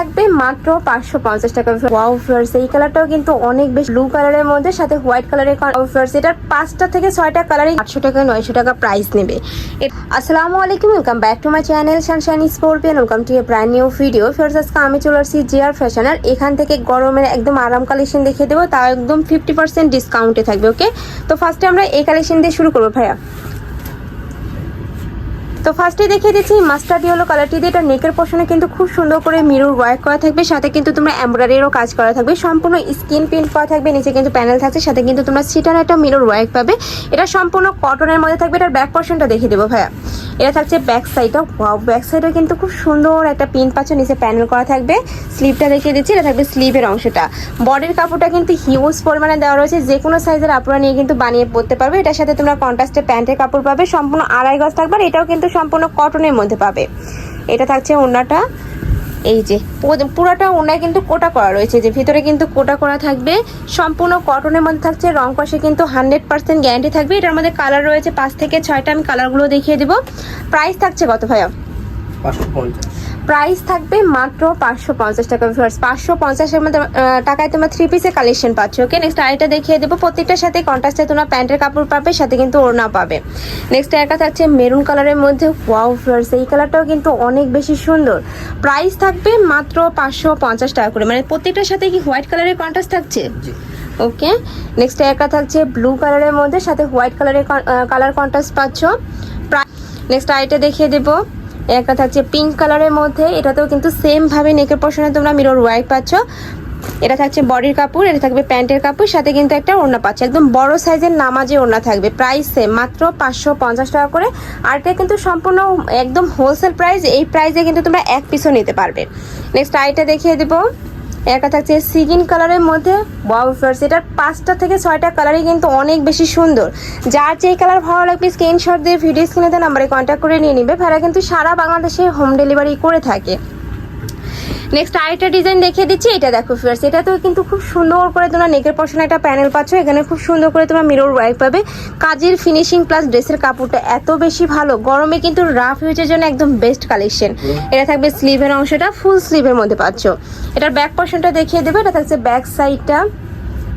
থাকবে মাত্র পাঁচশো পঞ্চাশ টাকা। ওয়াও ফ্লার্স এই কালারটাও কিন্তু অনেক বেশি। ব্লু কালারের মধ্যে, সাথে হোয়াইট কালারের ফ্লার্স এটার পাঁচটা থেকে ছয়টা কালারই আটশো টাকা, নয়শো টাকা প্রাইস নেবে। আসসালামু আলাইকুম welcome back to my channel sunshine স্পোর্পিয়ান welcome to a brand new video ফেরত আজকে আমি চলে আসছি জিআর ফ্যাশন আর এখান থেকে গরমের একদম আরাম কালেকশন দেখিয়ে দেবো। তাও একদম ফিফটি পার্সেন্ট ডিসকাউন্টে থাকবে ওকে তো ফার্স্টে আমরা এই কালেকশন দিয়ে শুরু করব, ভাইয়া। তো ফার্স্টে দেখিয়ে দিচ্ছি মাস্টার্ড ইয়েলো কালারটি দিয়ে এটা নেকের পোর্শনে কিন্তু খুব সুন্দর করে মিরর ওয়ার্ক করা থাকবে, সাথে কিন্তু তোমরা এমব্রয়ডারিরও কাজ করা থাকবে, সম্পূর্ণ স্কিন প্রিন্ট করা থাকবে, নিচে কিন্তু প্যানেল থাকছে, সাথে কিন্তু তোমরা সিটার একটা মিরর ওয়ার্ক পাবে। এটা সম্পূর্ণ কটনের মধ্যে থাকবে, এটার ব্যাক পোর্শনটা দেখিয়ে দেবো ভাইয়া। এটা থাকছে ব্যাক সাইডটা ওয়াও ব্যাক সাইডে কিন্তু খুব সুন্দর একটা পিন পাচ্ছ, নিচে প্যানেল করা থাকবে স্লিভটা দেখিয়ে দিচ্ছি, এটা থাকবে স্লিভের অংশটা। বডির কাপড়টা কিন্তু হিউজ পরিমাণে দেওয়া রয়েছে, যে কোনো সাইজের আপুরা নিয়ে কিন্তু বানিয়ে পরতে পারবে, এটার সাথে তোমরা কন্ট্রাস্টে প্যান্টের কাপড় পাবে, সম্পূর্ণ আড়াই গজ থাকবে এটাও কিন্তু সম্পূর্ণ কটনের মধ্যে পাবে। এটা থাকছে ওড়নাটা। এই যে পুরাটা ওনায় কিন্তু কোটা করা রয়েছে। যে, ভিতরে কিন্তু কোটা করা থাকবে। সম্পূর্ণ কটনের মধ্যে থাকছে, রং কষে কিন্তু হান্ড্রেড পার্সেন্ট গ্যারান্টি থাকবে। এটার মধ্যে কালার রয়েছে, পাঁচ থেকে ছয়টা আমি কালারগুলো দেখিয়ে দেবো। প্রাইস থাকছে কত ভাইয়া? প্রাইস থাকবে মাত্র পাঁচশো পঞ্চাশ টাকা ভিউয়ার্স পাঁচশো পঞ্চাশের মধ্যে টাকায় তোমরা থ্রি পিসের কালেকশন পাচ্ছ ওকে নেক্সট আরেকটা দেখিয়ে দেবো। প্রত্যেকটার সাথে কন্ট্রাস্টে তোমরা প্যান্টের কাপড় পাবে সাথে কিন্তু ওড়না পাবে। নেক্সট একটা থাকছে মেরুন কালারের মধ্যে। ওয়াও ভিউয়ার্স এই কালারটাও কিন্তু অনেক বেশি সুন্দর। প্রাইস থাকবে মাত্র পাঁচশো পঞ্চাশ টাকা করে। মানে প্রত্যেকটার সাথে কি হোয়াইট কালারের কন্ট্রাস্ট থাকছে? ওকে নেক্সট একটা থাকছে ব্লু কালারের মধ্যে সাথে হোয়াইট কালারের কালার কন্ট্রাস্ট পাচ্ছ। নেক্সট আইটা দেখিয়ে দেবো। একটা থাকছে পিঙ্ক কালারের মধ্যে, এটাতেও কিন্তু সেমভাবে নেকের পোর্শনে তোমরা মিরর ওয়াইট পাচ্ছ। এটা থাকছে বডির কাপড়, এটা থাকবে প্যান্টের কাপড়, সাথে কিন্তু একটা ওড়না পাচ্ছে। একদম বড় সাইজের নামাজে ওড়না থাকবে প্রাইস সেম মাত্র পাঁচশো পঞ্চাশ টাকা করে। আর এটা কিন্তু সম্পূর্ণ একদম হোলসেল প্রাইস এই প্রাইসে কিন্তু তোমরা এক পিসও নিতে পারবে। নেক্সট আইটা দেখিয়ে দেবো। একটা থাকছে সিগিন কালারের মধ্যে ওয়াও ফ্লাওয়ার্স এটার পাঁচটা থেকে ছয়টা কালারই কিন্তু অনেক বেশি সুন্দর। যার যেই কালার ভালো লাগবে স্ক্রিনশট দিয়ে ভিডিও স্ক্রিনে নাম্বারে কন্ট্যাক্ট করে নিয়ে নিবে। ভাড়া কিন্তু সারা বাংলাদেশে হোম ডেলিভারি করে থাকে। নেক্সট আরেকটা ডিজাইন দেখিয়ে দিচ্ছি এটা দেখো ফিয়ার্স এটাতেও কিন্তু খুব সুন্দর করে তোমরা নেকের পশনে একটা প্যানেল পাচ্ছ এখানে খুব সুন্দর করে তোমরা মিরর ওয়ার্ক পাবে। কাজের ফিনিশিং প্লাস ড্রেসের কাপড়টা এত বেশি ভালো গরমে কিন্তু রাফ ইউজের জন্য একদম বেস্ট কালেকশন এটা থাকবে স্লিভের অংশটা ফুল স্লিভের মধ্যে পাচ্ছ। এটার ব্যাক পশনটা দেখিয়ে দেবে এটা থাকছে ব্যাক সাইডটা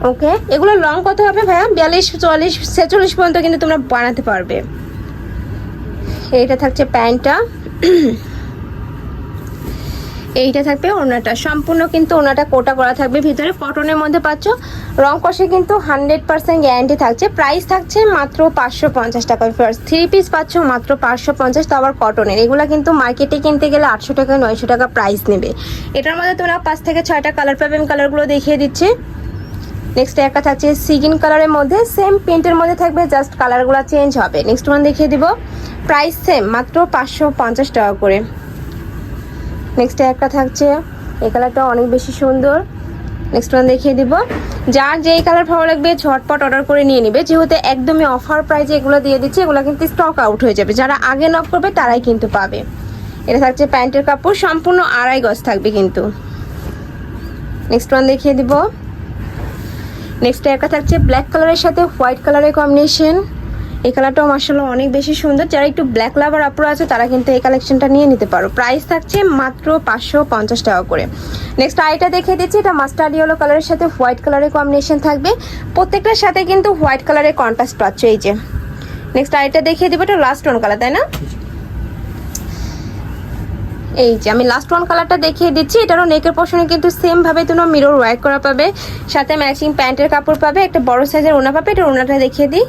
ওকে এগুলো লং কত হবে ভাইয়া? বিয়াল্লিশ চুয়াল্লিশ ছেচল্লিশ পর্যন্ত কিন্তু তোমরা বানাতে পারবে। এটা থাকছে প্যান্টটা। এইটা থাকবে ওনাটা। সম্পূর্ণ কিন্তু ওনাটা কোটা করা থাকবে ভিতরে। কটনের মধ্যে পাচ্ছ, রং কষে কিন্তু হান্ড্রেড পার্সেন্ট গ্যারান্টি থাকছে। প্রাইস থাকছে মাত্র পাঁচশো পঞ্চাশ টাকা ফার্স্ট থ্রি পিস পাচ্ছ মাত্র পাঁচশো পঞ্চাশ, তো আবার কটনের এগুলো কিন্তু মার্কেটে কিনতে গেলে আটশো টাকা, নয়শো টাকা প্রাইস নেবে। এটার মধ্যে তোমরা পাঁচ থেকে ছয়টা কালার পাবে। আমি কালারগুলো দেখিয়ে দিচ্ছি। নেক্সট একটা থাকছে সিগিন কালারের মধ্যে। সেম প্রিন্টের মধ্যে থাকবে জাস্ট কালারগুলো চেঞ্জ হবে। নেক্সট ওয়ান দেখিয়ে দিব। প্রাইস সেম মাত্র পাঁচশো পঞ্চাশ টাকা করে। নেক্সট একটা থাকছে। এই কালারটা অনেক বেশি সুন্দর। নেক্সট ওয়ান দেখিয়ে দিব। যার যেই কালার ভালো লাগবে ঝটপট অর্ডার করে নিয়ে নিবে। যেহেতু একদমই অফার প্রাইজে এগুলো দিয়ে দিচ্ছে, এগুলো কিন্তু স্টক আউট হয়ে যাবে। যারা আগে নক করবে, তারাই কিন্তু পাবে। এটা থাকছে প্যান্টের কাপড়। সম্পূর্ণ আড়াই গজ থাকবে কিন্তু। নেক্সট ওয়ান দেখিয়ে দিব। নেক্সট একটা থাকছে ব্ল্যাক কালারের সাথে হোয়াইট কালারের কম্বিনেশন এই কালারটাও মার্শাল্লাহ অনেক বেশি সুন্দর। যারা একটু ব্ল্যাক লাভার আপুরা আছে, তারা কিন্তু এই কালেকশনটা নিয়ে নিতে পারো। প্রাইস থাকছে মাত্র পাঁচশো পঞ্চাশ টাকা করে। নেক্সট আইটা দেখে দিচ্ছি, এটা মাস্টার্ড ইয়েলো কালারের সাথে হোয়াইট কালারের কম্বিনেশন থাকবে। প্রত্যেকটার সাথে কিন্তু হোয়াইট কালারের কন্ট্রাস্ট পাচ্ছ, এই যে। নেক্সট আইটা দেখিয়ে দিব, এটা লাস্ট ওয়ান কালার তাই না? এই যে, আমি লাস্ট ওয়ান কালারটা দেখিয়ে দিচ্ছি, এটারও নেকের পোর্শনে কিন্তু সেম ভাবে তোমরা মিরর ওয়ার্ক করা পাবে। সাথে ম্যাচিং প্যান্টের কাপড় পাবে, একটা বড় সাইজের ওনা পাবে এটা ওনাটা দেখিয়ে দিই।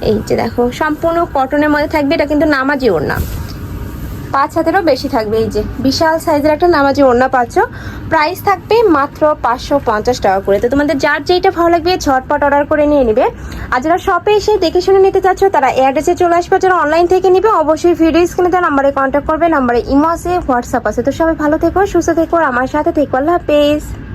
এই যে দেখো, সম্পূর্ণ কটনের মধ্যে থাকবে, এটা কিন্তু নামাজি ওড়না। পাঁচ হাতেরও বেশি থাকবে, এই যে বিশাল সাইজের একটা নামাজি ওড়না পাচ্ছ। প্রাইস থাকবে মাত্র পাঁচশো পঞ্চাশ টাকা করে। তো তোমাদের যার যেইটা ভালো লাগবে, ঝটপট অর্ডার করে নিয়ে নিবে। আর যারা শপে এসে দেখে শুনে নিতে চাচ্ছ, তারা অ্যাড্রেসে চলে আসবে। যারা অনলাইন থেকে নিবে, অবশ্যই ভিডিও স্ক্রিনে তার নাম্বারে কন্ট্যাক্ট করবে। নাম্বারে ইমো আছে হোয়াটসঅ্যাপ আছে। তো সবাই ভালো থেকো, সুস্থ থেকো আমার সাথে থেকো। আল্লাহ হাফেজ।